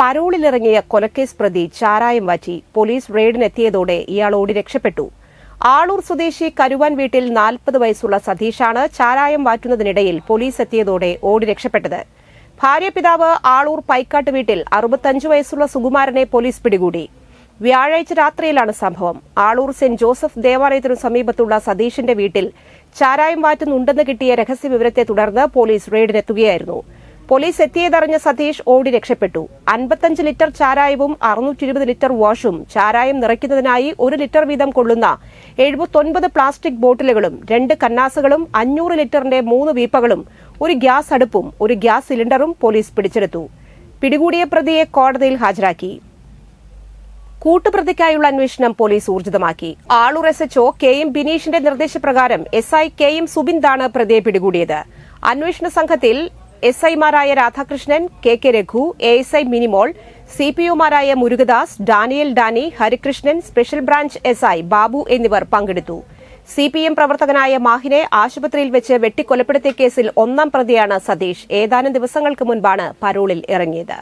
പരോളിലിറങ്ങിയ കൊലക്കേസ് പ്രതി ചാരായം വാറ്റി. പോലീസ് റെയ്ഡിനെത്തിയതോടെ ഇയാൾ ഓടി രക്ഷപ്പെട്ടു. ആളൂർ സ്വദേശി കരുവാൻ വീട്ടിൽ നാൽപ്പത് വയസ്സുള്ള സതീഷാണ് ചാരായം വാറ്റുന്നതിനിടയിൽ പോലീസ് എത്തിയതോടെ ഓടി രക്ഷപ്പെട്ടത്. ഭാര്യ പിതാവ് ആളൂർ പൈക്കാട്ട് വീട്ടിൽ അറുപത്തഞ്ച് വയസ്സുള്ള സുകുമാരനെ പോലീസ് പിടികൂടി. വ്യാഴാഴ്ച രാത്രിയിലാണ് സംഭവം. ആളൂർ സെന്റ് ജോസഫ് ദേവാലയത്തിനു സമീപത്തുള്ള സതീഷിന്റെ വീട്ടിൽ ചാരായം വാറ്റുന്നുണ്ടെന്ന് കിട്ടിയ രഹസ്യവിവരത്തെ തുടർന്ന് പോലീസ് റെയ്ഡിനെത്തുകയായിരുന്നു. പോലീസ് എത്തിയതറിഞ്ഞ സതീഷ് ഓടി രക്ഷപ്പെട്ടു. അൻപത്തഞ്ച് ലിറ്റർ ചാരായവും അറുന്നൂറ്റി ഇരുപത് ലിറ്റർ വാഷും ചാരായം നിറയ്ക്കുന്നതിനായി ഒരു ലിറ്റർ വീതം കൊള്ളുന്ന എഴുപത്തൊൻപത് പ്ലാസ്റ്റിക് ബോട്ടിലുകളും രണ്ട് കന്നാസുകളും അഞ്ഞൂറ് ലിറ്ററിന്റെ മൂന്ന് വീപ്പകളും ഒരു ഗ്യാസ് അടുപ്പും ഒരു ഗ്യാസ് സിലിണ്ടറും പോലീസ് പിടിച്ചെടുത്തു. പിടികൂടിയ പ്രതിയെ കോടതിയിൽ ഹാജരാക്കി. കൂട്ടുപ്രതിക്കായുള്ള അന്വേഷണം പോലീസ് ഊർജിതമാക്കി. Aloor S HO K M ബിനീഷിന്റെ നിർദ്ദേശപ്രകാരം എസ് ഐ കെ എം സുബിന്ദാണ് പ്രതിയെ പിടികൂടിയത്. അന്വേഷണ സംഘത്തിൽ എസ് ഐമാരായ Radhakrishnan K K Raghu A S I Minimol C P ഒമാരായ Murugadas Daniel Dani Harikrishnan special branch S I Babu എന്നിവർ പങ്കെടുത്തു. സി പി എം പ്രവർത്തകനായ മാഹിനെ ആശുപത്രിയിൽ വെച്ച് വെട്ടിക്കൊലപ്പെടുത്തിയ കേസിൽ ഒന്നാം പ്രതിയാണ് സതീഷ്. ഏതാനും ദിവസങ്ങൾക്ക് മുൻപാണ് പരോളിൽ ഇറങ്ങിയത്.